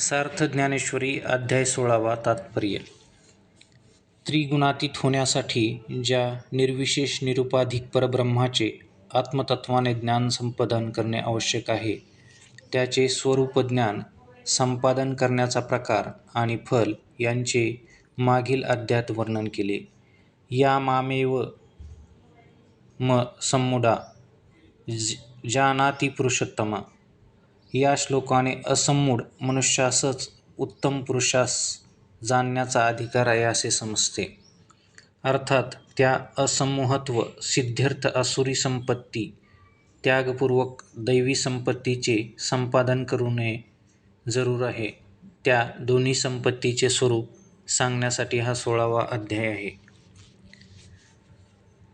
सार्थ ज्ञानेश्वरी अध्याय सोळावा तात्पर्य त्रिगुणातीत होण्यासाठी ज्या निर्विशेष निरुपाधिक परब्रह्माचे आत्मतत्वाने ज्ञान संपादन करणे आवश्यक आहे त्याचे स्वरूपज्ञान संपादन करण्याचा प्रकार आणि फल यांचे मागील अध्यात वर्णन केले. या मामेव म सम्मूढा जानाति पुरुषोत्तमा या श्लोकाने असम्मूढ मनुष्यासच उत्तम पुरुषास जाणण्याचा अधिकार आहे असे समजते. अर्थात त्या असमूहत्व सिद्ध्यर्थ असुरी संपत्ती त्यागपूर्वक दैवी संपत्तीचे संपादन करणे जरूर आहे. त्या दोन्ही संपत्तीचे स्वरूप सांगण्यासाठी हा सोळावा अध्याय आहे.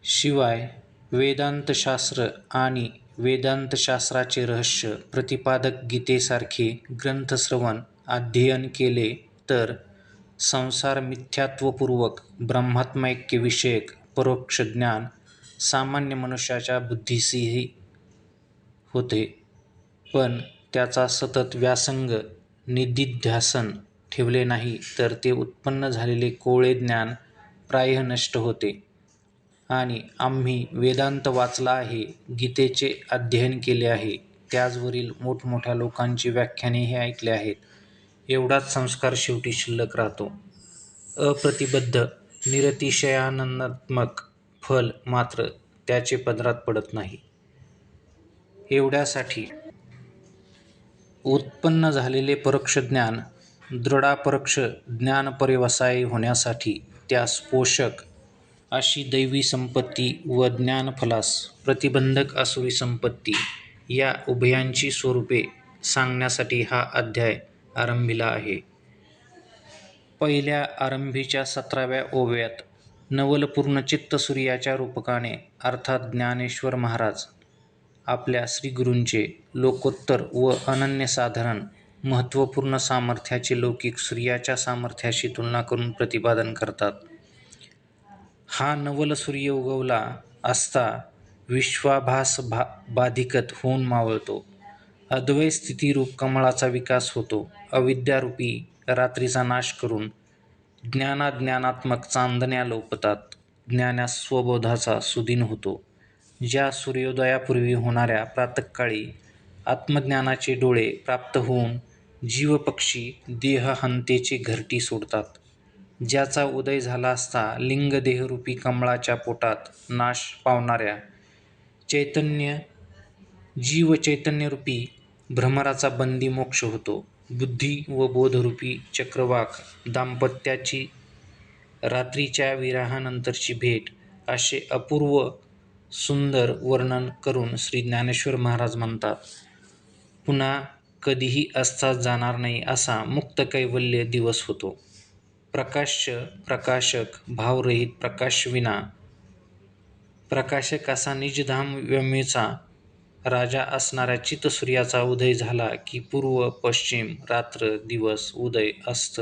शिवाय वेदांतशास्त्र आणि वेदान्तशास्त्राचे रहस्य प्रतिपादक गीतेसारखे ग्रंथश्रवण अध्ययन केले तर संसार मिथ्यात्वपूर्वक ब्रह्मात्मैक्यविषयक परोक्ष ज्ञान सामान्य मनुष्याच्या बुद्धीशीही होते. पण त्याचा सतत व्यासंग निदिध्यासन ठेवले नाही तर ते उत्पन्न झालेले कोवळे ज्ञान प्रायः नष्ट होते. आणि आम्ही वेदांत वाचला आहे, गीतेचे अध्ययन केले आहे, त्याचवरील मोठमोठ्या लोकांची व्याख्यानेही ऐकली आहेत, एवढाच संस्कार शेवटी शिल्लक राहतो. अप्रतिबद्ध निरतिशयानंदात्मक फल मात्र त्याचे पदरात पडत नाही. एवढ्यासाठी उत्पन्न झालेले परोक्ष ज्ञान दृढापरोक्ष ज्ञानपरिवसाय होण्यासाठी त्यास पोषक अशी दैवी संपत्ती व ज्ञानफलास प्रतिबंधक असुरी संपत्ती या उभयांची स्वरूपे सांगण्यासाठी हा अध्याय आरंभिला आहे. पहिल्या आरंभीच्या सतराव्या ओव्यात नवलपूर्ण चित्त सूर्याच्या रूपकाने अर्थात ज्ञानेश्वर महाराज आपल्या श्रीगुरूंचे लोकोत्तर व अनन्यसाधारण महत्त्वपूर्ण सामर्थ्याचे लौकिक सूर्याच्या सामर्थ्याशी तुलना करून प्रतिपादन करतात. हा नवल सूर्य उगवला असता विश्वाभास भा बाधिकत होऊन मावळतो. अद्वय स्थितीरूप कमळाचा विकास होतो. अविद्यारूपी रात्रीचा नाश करून ज्ञानाज्ञानात्मक चांदण्या लोपतात. ज्ञाना स्वबोधाचा सुदिन होतो. ज्या सूर्योदयापूर्वी होणाऱ्या प्रातःकाळी आत्मज्ञानाचे डोळे प्राप्त होऊन जीवपक्षी देहहंतेची घरटी सोडतात. ज्याचा उदय झाला असता लिंगदेहरूपी कमळाच्या पोटात नाश पावणाऱ्या चैतन्य जीवचैतन्यरूपी भ्रमराचा बंदी मोक्ष होतो. बुद्धी व बोधरूपी चक्रवाक दाम्पत्याची रात्रीच्या विरहानंतरची भेट असे अपूर्व सुंदर वर्णन करून श्री ज्ञानेश्वर महाराज म्हणतात, पुन्हा कधीही असताच जाणार नाही असा मुक्तकैवल्य दिवस होतो. प्रकाश्य प्रकाशक भावरहित प्रकाशविना प्रकाशक असा निजधाम व्यमेचा राजा असणाऱ्या चितसूर्याचा उदय झाला की पूर्व पश्चिम रात्र दिवस उदय अस्त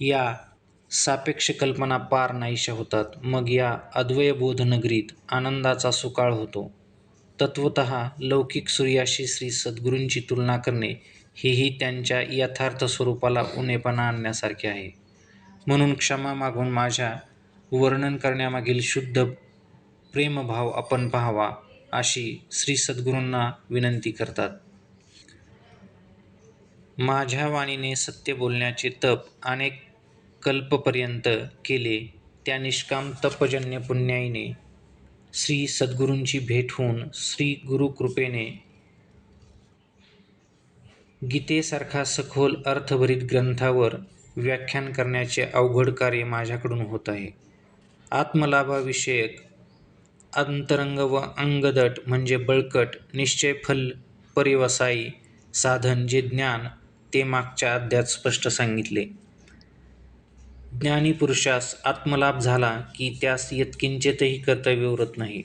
या सापेक्ष कल्पना पार नाहीशा होतात. मग या अद्वयबोधनगरीत आनंदाचा सुकाळ होतो. तत्वतः लौकिक सूर्याशी श्री सद्गुरूंची तुलना करणे हेही त्यांच्या यथार्थ स्वरूपाला उणेपणा आणण्यासारखे आहे. म्हणून क्षमा मागून माझ्या वर्णन करण्यामागील शुद्ध प्रेमभाव आपण पाहावा अशी श्री सद्गुरूंना विनंती करतात. माझ्या वाणीने सत्य बोलण्याचे तप अनेक कल्पपर्यंत केले त्या निष्काम तपजन्य पुण्याईने श्री सद्गुरूंची भेट होऊन श्री गुरुकृपेने गीतेसारखा सखोल अर्थभरित ग्रंथावर व्याख्यान करण्याचे अवघड कार्य माझ्याकडून होत आहे. आत्मलाभाविषयक अंतरंग व अंगदट म्हणजे बळकट निश्चयफलपर्यवसायी साधन जे ज्ञान ते मागच्या अध्यात स्पष्ट सांगितले. ज्ञानी पुरुषास आत्मलाभ झाला की त्यास यत्किंचितही कर्तव्य उरत नाही.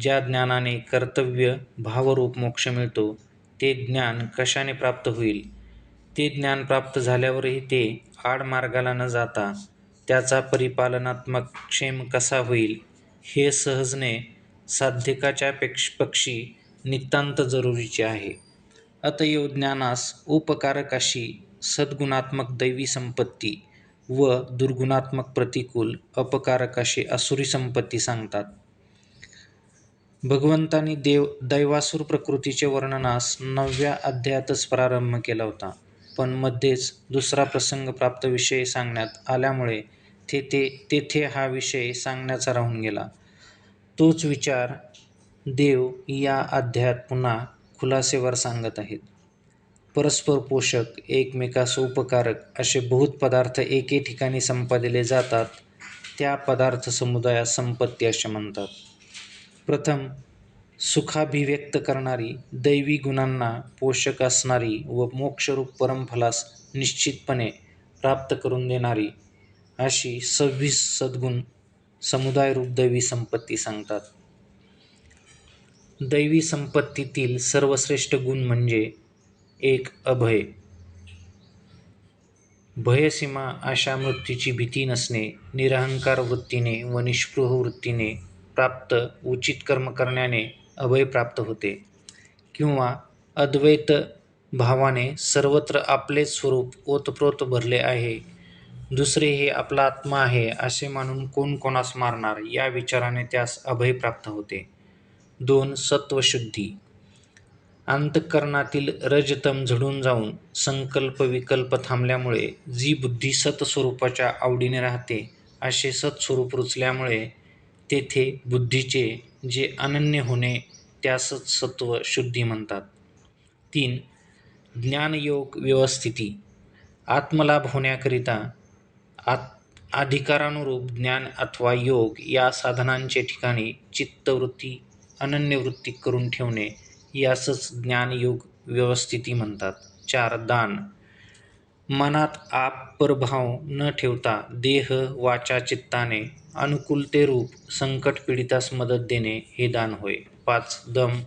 ज्या ज्ञानाने कर्तव्य भावरूप मोक्ष मिळतो ते ज्ञान कशाने प्राप्त होईल? ते ज्ञान प्राप्त झाल्यावरही ते आडमार्गाला न जाता त्याचा परिपालनात्मक क्षेम कसा होईल हे सहजणे साध्यकाच्या पेक्ष पक्षी नितांत जरुरीचे आहे. अतएव ज्ञानास उपकारक अशी सद्गुणात्मक दैवी संपत्ती व दुर्गुणात्मक प्रतिकूल अपकारक अशी असुरी संपत्ती सांगतात भगवंतांनी देव दैवासुर प्रकृतीचे वर्णनास नवव्या अध्यायातच प्रारंभ केला होता पण मध्येच दुसरा प्रसंग प्राप्त विषय सांगण्यात आल्यामुळे तेथे तेथे हा विषय सांगण्याचा राहून गेला. तोच विचार देव या अध्यायात पुन्हा खुलासेवर सांगत आहेत. परस्पर पोषक एकमेकास उपकारक असे बहुत पदार्थ एके ठिकाणी संपादिले जातात त्या पदार्थ समुदायास संपत्ती असे म्हणतात. प्रथम सुखाभिव्यक्त करणारी दैवी गुणांना पोषक असणारी व मोक्षरूप परमफलास निश्चितपणे प्राप्त करून देणारी अशी सव्वीस सद्गुण समुदायरूप दैवी संपत्ती सांगतात. दैवी संपत्तीतील सर्वश्रेष्ठ गुण म्हणजे एक अभय. भयसीमा अशा मृत्यूची भीती नसणे निरहंकार वृत्तीने व निष्पृह वृत्तीने प्राप्त उचित कर्म करण्याने अभय प्राप्त होते किंवा अद्वैत भावाने सर्वत्र आपलेच स्वरूप ओतप्रोत भरले आहे. दुसरे हे आपला आत्मा आहे असे मानून कोण कोणास मारणार या विचाराने त्यास अभय प्राप्त होते. दोन सत्वशुद्धी. अंतःकरणातील रजतम झडून जाऊन संकल्प विकल्प थांबल्यामुळे जी बुद्धी सत्स्वरूपाच्या आवडीने राहते असे सत्स्वरूप रुचल्यामुळे तेथे बुद्धीचे जे अनन्य होणे त्यासच सत्व शुद्धी म्हणतात. तीन ज्ञानयोग व्यवस्थिती. आत्मलाभ होण्याकरिता आत अधिकारानुरूप ज्ञान अथवा योग या साधनांचे ठिकाणी चित्तवृत्ती अनन्यवृत्ती करून ठेवणे यासच ज्ञानयोग व्यवस्थिती म्हणतात. चार दान. मनात आपरभाव न ठेवता देह वाचा चित्ताने अनुकूलतेरूप संकटपीडितास मदत देणे हे दान होय. पाच दम.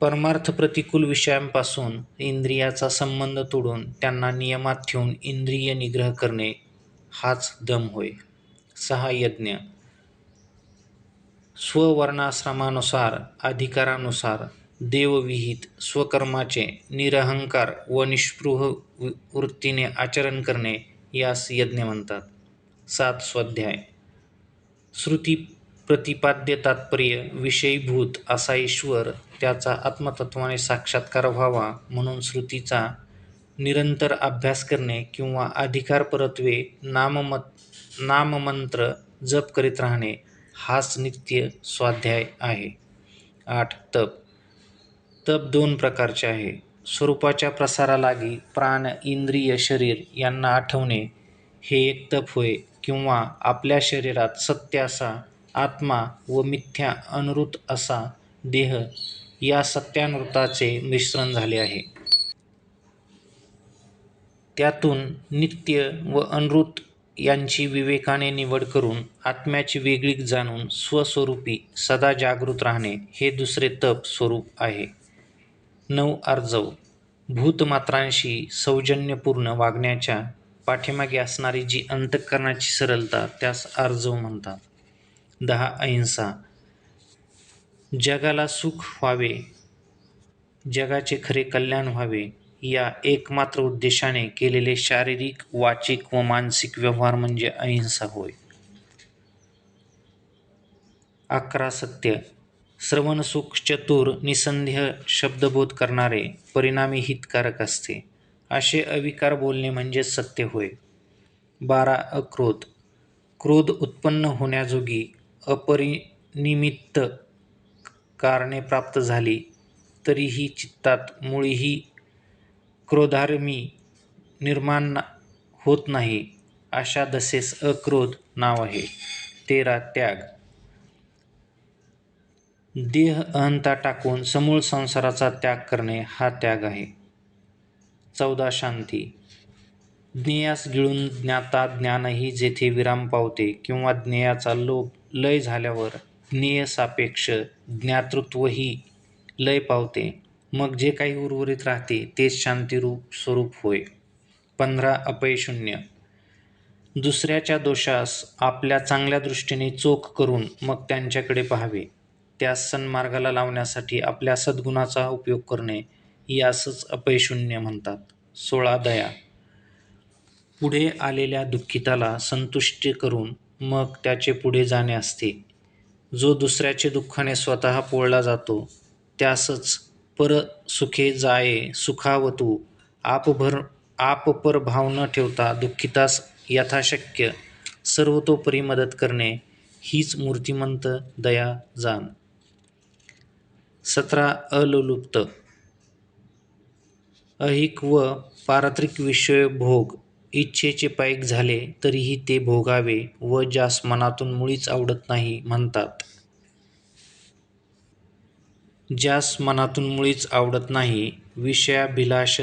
परमार्थ प्रतिकूल विषयांपासून इंद्रियाचा संबंध तोडून त्यांना नियमात ठेवून इंद्रिय निग्रह करणे हाच दम होय. सहा यज्ञ. स्ववर्णाश्रमानुसार अधिकारानुसार देवविहित स्वकर्माचे निरहंकार व निष्पृह वृत्तीने आचरण करणे यास यज्ञ म्हणतात. सात स्वाध्याय. श्रुती प्रतिपाद्य तात्पर्य विषयीभूत असा ईश्वर त्याचा आत्मतत्वाने साक्षात्कार व्हावा म्हणून श्रुतीचा निरंतर अभ्यास करणे किंवा अधिकार परत्वे नाममत नाममंत्र जप करीत राहणे हाच नित्य स्वाध्याय आहे. आठ तप. तप दोन प्रकारचे आहे. स्वरूपाच्या प्रसारालागी प्राण इंद्रिय शरीर यांना आठवणे हे एक तप होय किंवा आपल्या शरीरात सत्य असा आत्मा व मिथ्या अनुरूत असा देह या सत्यानृताचे मिश्रण झाले आहे. त्यातून नित्य व अनृत यांची विवेकाने निवड करून आत्म्याची वेगळीक जाणून स्वस्वरूपी सदा जागृत राहणे हे दुसरे तप स्वरूप आहे. नऊ आर्जव भूतमात्रांशी सौजन्यपूर्ण वागण्याच्या पाठीमागे असणारी जी अंतःकरणाची सरलता त्यास आर्जव म्हणतात. दहा अहिंसा. जगाला सुख व्हावे जगाचे खरे कल्याण व्हावे या एकमात्र उद्देशाने केलेले शारीरिक वाचिक व मानसिक व्यवहार म्हणजे अहिंसा होय. अकरा सत्य. श्रवणसुख चतुर निसंदेह शब्दबोध करणारे परिणामी हितकारक असते. असे अविकार बोलणे म्हणजे सत्य होय. बारा अक्रोध. क्रोध उत्पन्न होण्याजोगी अपरिनिमित्त कारणे प्राप्त झाली तरीही चित्तात मुळीही क्रोधार्मी निर्माण होत नाही अशा दसेस अक्रोध नाव आहे. तेरा त्याग. देह अहंता टाकून समूळ संसाराचा त्याग करणे हा त्याग आहे. चौदा शांती. ज्ञेयास गिळून ज्ञाता ज्ञानही जेथे विराम पावते किंवा ज्ञेयाचा लोभ लय झाल्यावर ज्ञेय सापेक्ष ज्ञातृत्वही लय पावते. मग जे काही उर्वरित राहते तेच शांतीरूप स्वरूप होय. पंधरा अपयशून्य दुसऱ्याच्या दोषास आपल्या चांगल्या दृष्टीने चोख करून मग त्यांच्याकडे पाहावे. त्यास सन्मार्गाला लावण्यासाठी आपल्या सद्गुणाचा उपयोग करणे यासच अपयशून्य म्हणतात. सोळा दया. पुढे आलेल्या दुःखिताला संतुष्ट करून मग त्याचे पुढे जाणे असते. जो दुसऱ्याचे दुःखाने स्वतः पोळला जातो त्यासच पर सुखे जाये सुखावतू आपभर आपपर भाव न ठेवता दुःखितास यथाशक्य सर्वतोपरी मदत करणे हीच मूर्तिमंत दया जाण. सतरा अलुलुप्त. अहिक व पारत्रिक विषय भोग इच्छेचे पायक झाले तरीही ते भोगावे व ज्यास मनातून मुळीच आवडत नाही म्हणतात. ज्यास मनातून मुळीच आवडत नाही विषयाभिलाष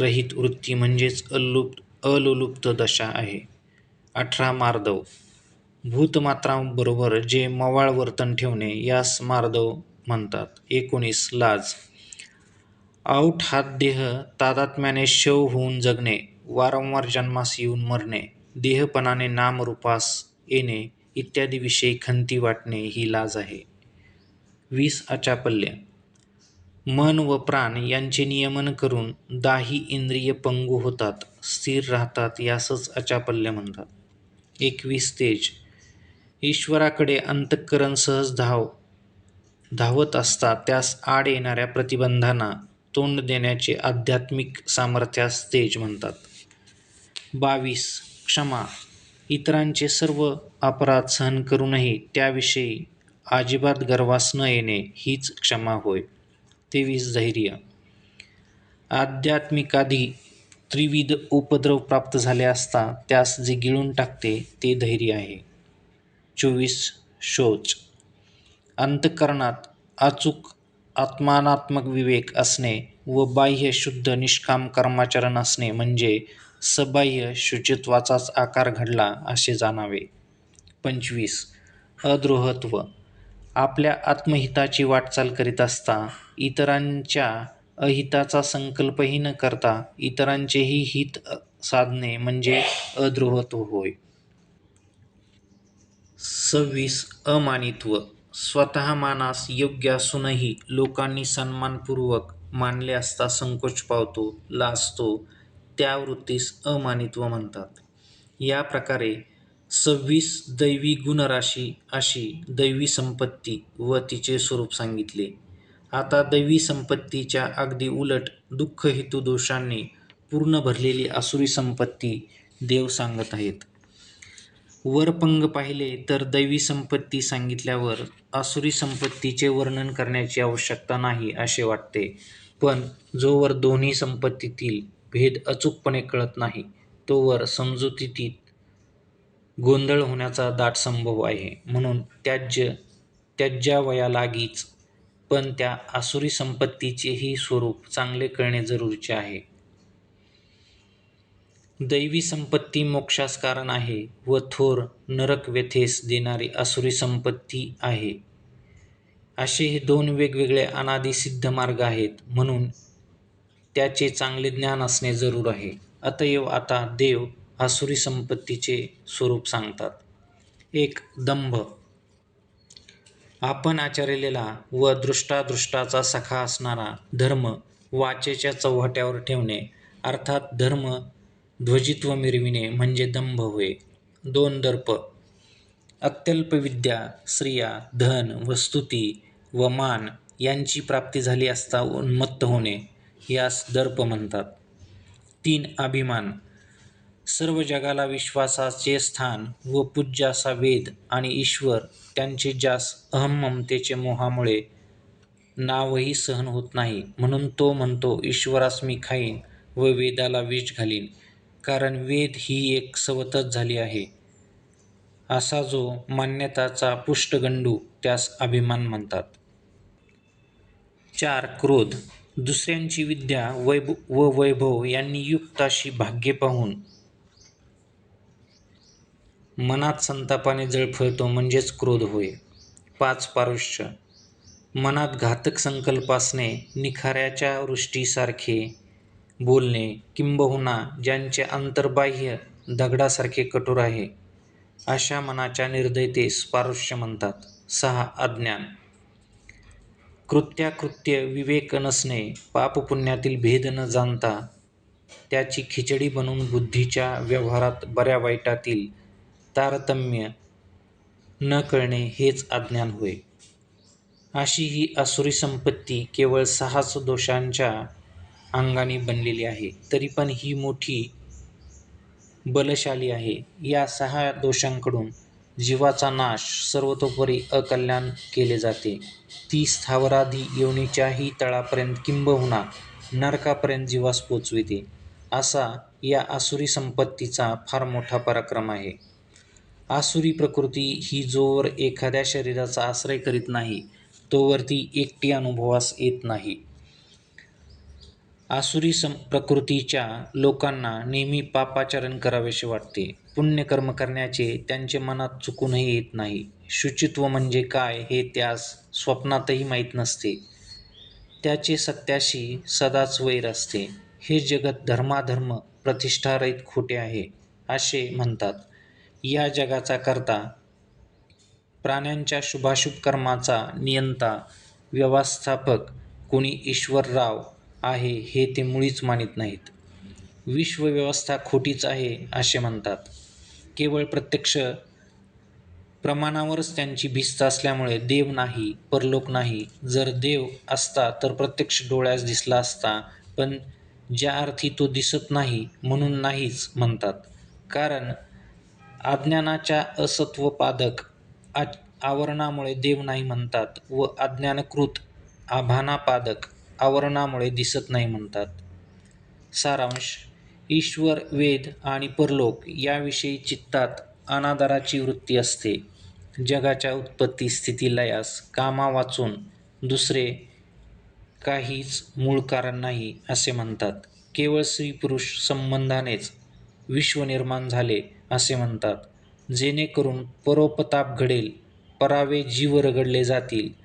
रहित वृत्ती म्हणजेच अलुप्त अलुलुप्त दशा आहे. अठरा मार्दव. भूतमात्रांबरोबर जे मवाळ वर्तन ठेवणे यास मार्दव म्हणतात. एकोणीस लाज. आऊट हात देह तादात्म्याने शव होऊन जगणे वारंवार जन्मास येऊन मरणे देहपणाने नामरूपास येणे इत्यादी विषयी खंती वाटणे ही लाज आहे. वीस अचापल्य मन व प्राण यांचे नियमन करून दाही इंद्रिय पंगू होतात स्थिर राहतात यासच अचापल्य म्हणतात. एकवीस तेज. ईश्वराकडे अंतःकरण सहज धाव धावत असता त्यास आड येणाऱ्या प्रतिबंधांना तोंड देण्याचे आध्यात्मिक सामर्थ्यास तेज म्हणतात. बावीस. क्षमा. इतरांचे सर्व अपराध सहन करूनही त्याविषयी अजिबात गर्वास न येणे हीच क्षमा होय. तेवीस. धैर्य. आध्यात्मिकादी त्रिविध उपद्रव प्राप्त झाले असता त्यास जे गिळून टाकते ते धैर्य आहे. चोवीस. शौच. अंतःकरणात अचूक आत्मानात्मक विवेक असणे व बाह्य शुद्ध निष्काम कर्माचरण असणे म्हणजे सबाह्य शुचित्वाचाच आकार घडला असे जाणावे. पंचवीस. अद्रोहत्व. आपल्या आत्महिताची वाटचाल करीत असता इतरांच्या अहिताचा संकल्पही न करता इतरांचेही हित साधणे म्हणजे अद्रोहत्व होय. सव्वीस. अमानित्व. स्वतः मानास योग्य असूनही लोकांनी सन्मानपूर्वक मानले असता संकोच पावतो लाजतो त्या वृत्तीस अमानित्व म्हणतात. या प्रकारे सव्वीस दैवी गुणराशी अशी दैवी संपत्ती व तिचे स्वरूप सांगितले. आता दैवी संपत्तीच्या अगदी उलट दुःख हेतू दोषांनी पूर्ण भरलेली असुरी संपत्ती देव सांगत आहेत. वर पंग पाहिले तर दैवी संपत्ती सांगितल्यावर आसुरी संपत्तीचे वर्णन करण्याची आवश्यकता नाही असे वाटते. पण जोवर दोन्ही संपत्तीतील भेद अचूकपणे कळत नाही तोवर समजुतीत गोंधळ होण्याचा दाट संभव आहे. म्हणून त्याज्य त्याज्यावयालागीच पण त्या आसुरी संपत्तीचेही स्वरूप चांगले कळणे जरुरीचे आहे. दैवी संपत्ती मोक्षास कारण आहे व थोर नरक व्यथेस देणारी असुरी संपत्ती आहे. असे हे दोन वेगवेगळे अनादी सिद्ध मार्ग आहेत म्हणून त्याचे चांगले ज्ञान असणे जरूर आहे. अतएव आता देव असुरी संपत्तीचे स्वरूप सांगतात. एक दंभ. आपण आचरलेला व दृष्टादृष्टाचा सखा असणारा धर्म वाचेच्या चौहट्यावर ठेवणे अर्थात धर्म ध्वजित्व मिरविणे म्हणजे दंभ होय. दोन दर्प. अत्यल्प विद्या स्त्रिया धन वस्तुती व मान यांची प्राप्ती झाली असता उन्मत्त होणे यास दर्प म्हणतात. तीन अभिमान. सर्व जगाला विश्वासाचे स्थान व पूज्यासा वेद आणि ईश्वर त्यांचे ज्यास अहममतेचे मोहामुळे नावही सहन होत नाही म्हणून तो म्हणतो ईश्वरास मी खाईन व वेदाला विष घालीन. कारण वेद ही एक सवतच झाली आहे. असा जो मान्यताचा पुष्टगंडू त्यास अभिमान म्हणतात. चार क्रोध दुसऱ्यांची विद्या वैभ व वैभव यांनी युक्त अशी भाग्ये पाहून. मनात संतापाने जळफळतो म्हणजेच क्रोध होय. पाच पारुष्य मनात घातक संकल्प असणे निखाऱ्याच्या वृष्टीसारखे बोलणे किंबहुना ज्यांचे अंतर्बाह्य दगडासारखे कठोर आहे अशा मनाच्या निर्दयतेस पारुष्य म्हणतात. सहा अज्ञान. कृत्याकृत्य विवेक नसणे पापपुण्यातील भेद न जाणता त्याची खिचडी बनवून बुद्धीच्या व्यवहारात बऱ्या वाईटातील तारतम्य न कळणे हेच अज्ञान होय. अशी ही असुरी संपत्ती केवळ सहाच दोषांच्या अंगाने बनलेली आहे. तरी पण ही मोठी बलशाली आहे. या सहा दोषांकडून जीवाचा नाश सर्वतोपरी अकल्याण केले जाते. ती स्थावराधी योनीच्याही तळापर्यंत किंबहुना नरकापर्यंत जीवास पोचविते. असा या आसुरी संपत्तीचा फार मोठा पराक्रम आहे. आसुरी प्रकृती ही जोवर एखाद्या शरीराचा आश्रय करीत नाही तोवर ती एकटी अनुभवास येत नाही. आसुरी सं प्रकृतीच्या लोकांना नेहमी पापाचरण करावेसे वाटते. पुण्यकर्म करण्याचे त्यांचे मनात चुकूनही येत नाही. शुचित्व म्हणजे काय हे त्यास स्वप्नातही माहीत नसते. त्याचे सत्याशी सदाच वैर असते. हे जगत धर्माधर्म प्रतिष्ठारहित खोटे आहे असे म्हणतात. या जगाचा करता प्राण्यांच्या शुभाशुभ कर्माचा नियंता व्यवस्थापक कुणी ईश्वरराव आहे हे ते मुळीच मानित नाहीत. विश्वव्यवस्था खोटीच आहे असे म्हणतात. केवळ प्रत्यक्ष प्रमाणावरच त्यांची भिस्त असल्यामुळे देव नाही परलोक नाही. जर देव असता तर प्रत्यक्ष डोळ्यास दिसला असता पण ज्या अर्थी तो दिसत नाही म्हणून नाहीच म्हणतात. कारण अज्ञानाच्या असत्वपादक आवरणामुळे देव नाही म्हणतात व अज्ञानकृत आभानापादक आवरणामुळे दिसत नाही म्हणतात. सारांश ईश्वर वेद आणि परलोक याविषयी चित्तात अनादराची वृत्ती असते. जगाच्या उत्पत्ती स्थिती लयास कामा वाचून दुसरे काहीच मूळ कारण नाही असे म्हणतात. केवळ स्त्री पुरुष संबंधानेच विश्व निर्माण झाले असे म्हणतात. जेणेकरून परोपताप घडेल परावे जीव रगडले जातील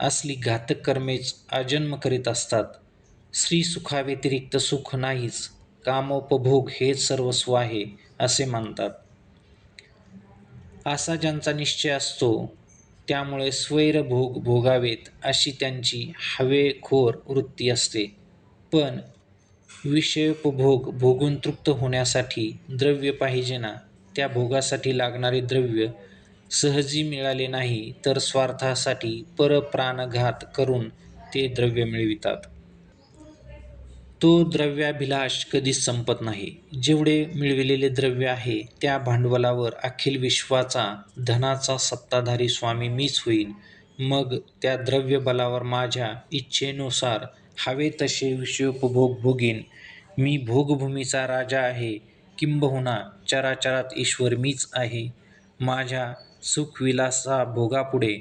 असली घातक कर्मेच आजन्म करीत असतात. स्त्री सुखाव्यतिरिक्त सुख नाहीच कामोपभोग हेच सर्वस्व आहे असे मानतात. असा ज्यांचा निश्चय असतो त्यामुळे स्वैरभोग भोगावेत अशी त्यांची हवेखोर वृत्ती असते. पण विषयोपभोग भोगून तृप्त होण्यासाठी द्रव्य पाहिजे ना त्या भोगासाठी लागणारे द्रव्य सहजी मिळाले नाही तर स्वार्थासाठी परप्राणघात करून ते द्रव्य मिळवितात. तो द्रव्याभिलाष कधीच संपत नाही. जेवढे मिळविलेले द्रव्य आहे त्या भांडवलावर अखिल विश्वाचा धनाचा सत्ताधारी स्वामी मीच होईन. मग त्या द्रव्यबलावर माझ्या इच्छेनुसार हवे तसे विषयोपभोग भोगीन. मी भोगभूमीचा राजा आहे किंबहुना चराचरात ईश्वर मीच आहे. माझ्या सुखविलासा भोगापुढे.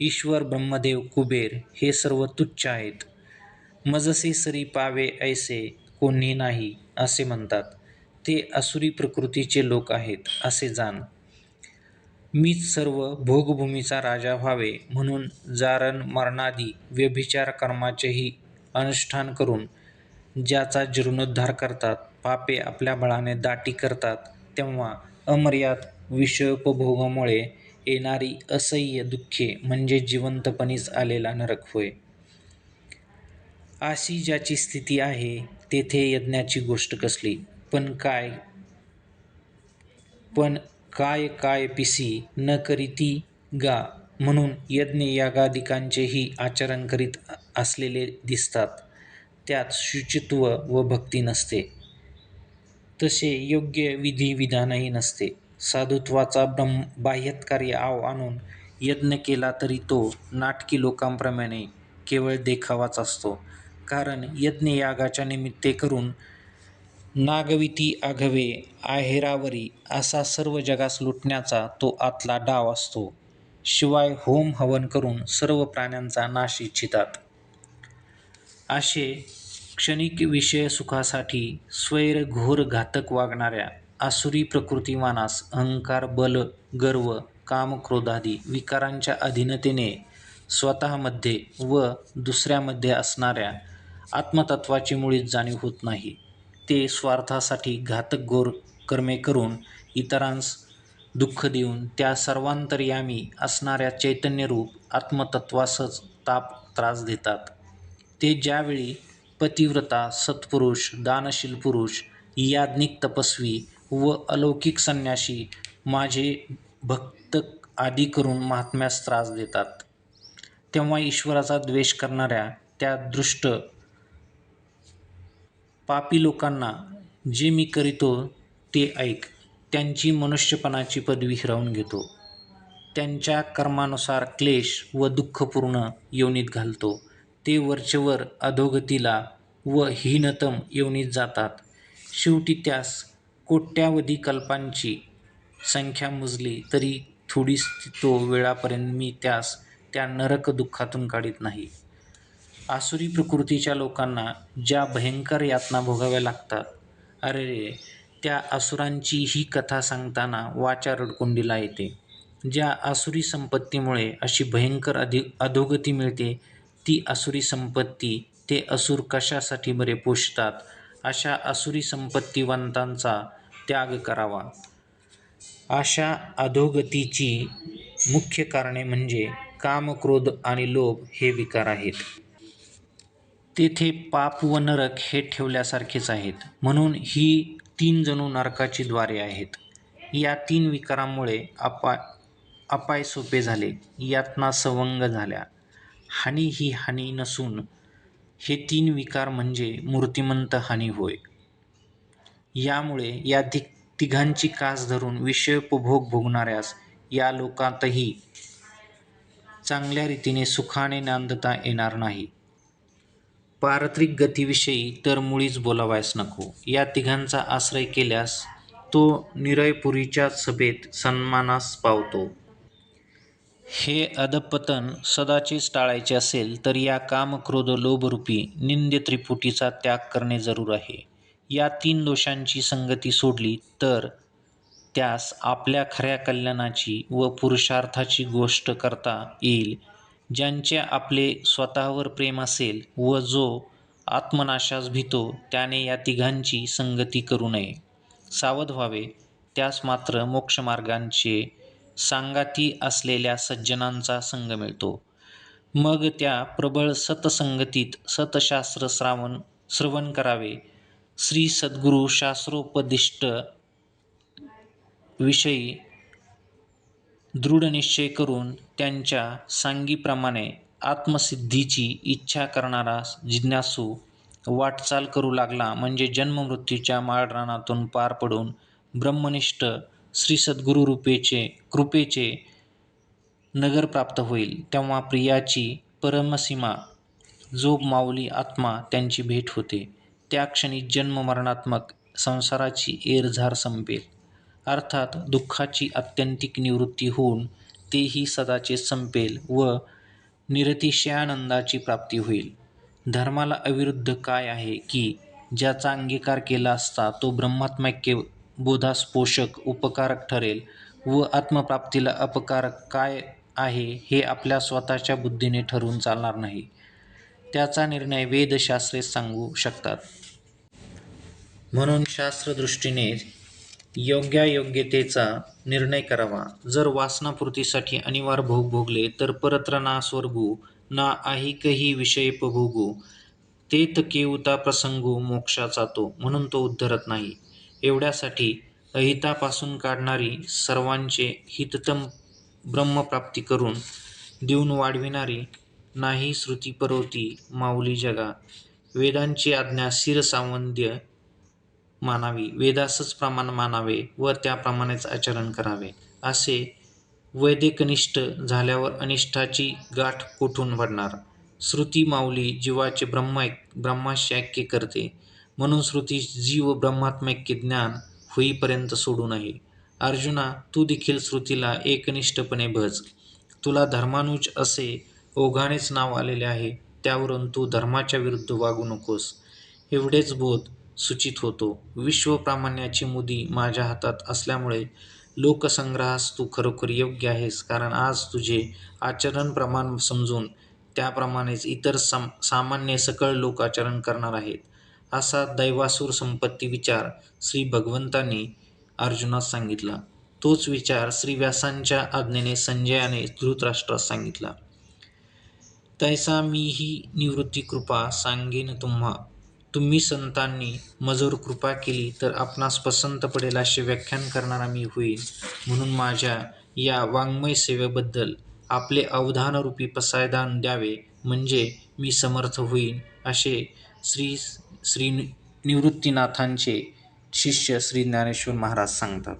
ईश्वर ब्रह्मदेव कुबेर हे सर्व तुच्छ आहेत. मजसे सरी पावे ऐसे कोणी नाही असे म्हणतात. ते असुरी प्रकृतीचे लोक आहेत असे जाण. मीच सर्व भोगभूमीचा राजा व्हावे म्हणून जारण मरणादी व्यभिचार कर्माचेही अनुष्ठान करून ज्याचा जीर्णोद्धार करतात पापे आपल्या बळाने दाटी करतात तेव्हा अमर्याद विषयोपभोगामुळे येणारी असह्य दुःखे म्हणजे जिवंतपणीच आलेला नरक होय. अशी ज्याची स्थिती आहे तेथे यज्ञाची गोष्ट कसली? पण काय? पण काय काय पिसी न करीती गा? म्हणून यज्ञ यागादिकांचेही आचरण करीत असलेले दिसतात. त्यात शुचित्व व भक्ती नसते. तसे योग्य विधी विधानही नसते. साधुत्वाचा ब्रह्म बाह्यत्कार्य आव आणून यज्ञ केला तरी तो नाटकी लोकांप्रमाणे केवळ देखावाच असतो. कारण यज्ञ यागाच्या निमित्ते करून नागविती आघवे आहेरावरी असा सर्व जगास लुटण्याचा तो आतला डाव असतो. शिवाय होम हवन करून सर्व प्राण्यांचा नाश इच्छितात. असे क्षणिक विषय सुखासाठी स्वैर घोर घातक वागणाऱ्या आसुरी प्रकृतिमानास अहंकार बल गर्व काम क्रोधादी विकारांच्या अधीनतेने स्वतःमध्ये व दुसऱ्यामध्ये असणाऱ्या आत्मतत्वाची मुळीच जाणीव होत नाही. ते स्वार्थासाठी घातक गोर कर्मे करून इतरांस दुःख देऊन त्या सर्वांतर्यामी असणाऱ्या चैतन्यरूप आत्मतत्वासच ताप त्रास देतात. ते ज्यावेळी पतिव्रता सत्पुरुष दानशील पुरुष याज्ञिक तपस्वी व अलौकिक संन्यासी माझे भक्त आदी करून महात्म्यास त्रास देतात. तेव्हा ईश्वराचा द्वेष करणाऱ्या त्या दृष्ट पापी लोकांना जे मी करीतो ते ऐक. त्यांची मनुष्यपणाची पदवी हिरावून घेतो. त्यांच्या कर्मानुसार क्लेश व दुःखपूर्ण योनीत घालतो. ते वरचेवर अधोगतीला व हीनतम योनीत जातात. शेवटी त्यास कोट्यावधी कल्पांची संख्या मोजली तरी थोडीच तो वेळापर्यंत मी त्यास त्या नरक दुःखातून काढीत नाही. आसुरी प्रकृतीच्या लोकांना ज्या भयंकर यातना भोगाव्या लागतात अरे रे त्या असुरांची ही कथा सांगताना वाचा रडकुंडीला येते. ज्या आसुरी संपत्तीमुळे अशी भयंकर अधि अधोगती मिळते ती आसुरी संपत्ती ते असुर कशासाठी बरे पोषतात अशा आसुरी संपत्तीवंतांचा त्याग करावा. अशा अधोगतीची मुख्य कारणे म्हणजे काम क्रोध आणि लोभ हे विकार आहेत. तेथे पाप व नरक हे ठेवल्यासारखेच आहेत. म्हणून ही तीन जणू नरकाची द्वारे आहेत. या तीन विकारांमुळे अपा अपाय सोपे झाले. यातना सवंग झाल्या. हानी ही हानी नसून हे तीन विकार म्हणजे मूर्तिमंत हानी होय. यामुळे या ति तिघांची कास धरून विषयोपभोग भोगणाऱ्यास या लोकांतही चांगल्या रीतीने सुखाने नांदता येणार नाही. पारत्रिक गतीविषयी तर मुळीच बोलावयास नको. या तिघांचा आश्रय केल्यास तो निरयपुरीच्या सभेत सन्मानास पावतो. हे अधपतन सदाचेच टाळायचे असेल तर या काम क्रोध लोभरूपी निंद्य त्रिपुटीचा त्याग करणे जरूर आहे. या तीन दोषांची संगती सोडली तर त्यास आपल्या खऱ्या कल्याणाची व पुरुषार्थाची गोष्ट करता येईल. ज्यांचे आपले स्वतःवर प्रेम असेल व जो आत्मनाशास भितो त्याने या तिघांची संगती करू नये. सावध व्हावे. त्यास मात्र मोक्षमार्गांचे सांगाती असलेल्या सज्जनांचा संग मिळतो. मग त्या प्रबळ सतसंगतीत सतशास्त्र श्रावण श्रवण करावे. श्री सद्गुरु शास्त्रोपदिष्ट विषयी दृढनिश्चय करून त्यांच्या सांगीप्रमाणे आत्मसिद्धीची इच्छा करणारा जिज्ञासू वाटचाल करू लागला. म्हणजे जन्ममृत्यूच्या माळरानातून पार पडून ब्रह्मनिष्ठ श्री सद्गुरुरूपेचे कृपेचे नगर प्राप्त होईल. तेव्हा प्रियाची परमसीमा जो माऊली आत्मा त्यांची भेट होते. त्या क्षणी जन्ममरणात्मक संसाराची एरझार संपेल. अर्थात दुःखाची आत्यंतिक निवृत्ती होऊन तेही सदाचे संपेल व निरतिशयानंदाची प्राप्ती होईल. धर्माला अविरुद्ध काय आहे की ज्याचा अंगीकार केला असता तो ब्रह्मात्मैक्य बोधास पोषक उपकारक ठरेल व आत्मप्राप्तीला अपकारक काय आहे हे आपल्या स्वतःच्या बुद्धीने ठरवून चालणार नाही. त्याचा निर्णय वेदशास्त्रे सांगू शकतात. म्हणून शास्त्रदृष्टीने योग्यायोग्यतेचा निर्णय करावा. जर वासनापूर्तीसाठी अनिवार्य भोग भोगले तर परत्र ना स्वर्गू ना आहिकही विषयपभोगू तेत केवता प्रसंगू मोक्षाचा तो म्हणून तो उद्धरत नाही. एवढ्यासाठी अहितापासून काढणारी सर्वांचे हिततम ब्रह्मप्राप्ती करून देऊन वाढविणारी नाही श्रुती परवती माऊली जगा. वेदांची आज्ञा शिरसावंद्य मानावी. वेदासच प्रमाण मानावे व त्याप्रमाणेच आचरण करावे. असे वैदिकनिष्ठ झाल्यावर अनिष्ठाची गाठ कोठून पडणार श्रुती माऊली जीवाचे ब्रह्म ब्रह्माशी ऐक्य करते. म्हणून श्रुती जीव ब्रह्मात्मैक्य ज्ञान होईपर्यंत सोडू नये. अर्जुना तू देखील श्रुतीला एकनिष्ठपणे भज. तुला धर्मानुज असे ओघानेच नाव आलेले आहे. त्यावरून तू धर्माच्या विरुद्ध वागू नकोस. एवढेच बोध सूचित होतो. विश्वप्रामाण्याची मुदी माझ्या हातात असल्यामुळे लोकसंग्रहास तू खरोखर योग्य आहेस कारण आज तुझे आचरण प्रमाण समजून त्याप्रमाणेच इतर सम सामान्य सकळ लोक आचरण करणार आहेत. असा दैवासूर संपत्ती विचार श्री भगवंतांनी अर्जुनास सांगितला. तोच विचार श्री व्यासांच्या आज्ञेने संजयाने धृतराष्ट्रास सांगितला. तैसा मी ही निवृत्ती कृपा सांगेन तुम्हा. तुम्ही संतांनी मजवर कृपा केली तर आपणास पसंत पडेल असे व्याख्यान करणारा मी होईन. म्हणून माझ्या या वाङ्मय सेवेबद्दल आपले अवधानरूपी पसायदान द्यावे म्हणजे मी समर्थ होईन असे श्री श्री निवृत्तीनाथांचे शिष्य श्री ज्ञानेश्वर महाराज सांगतात.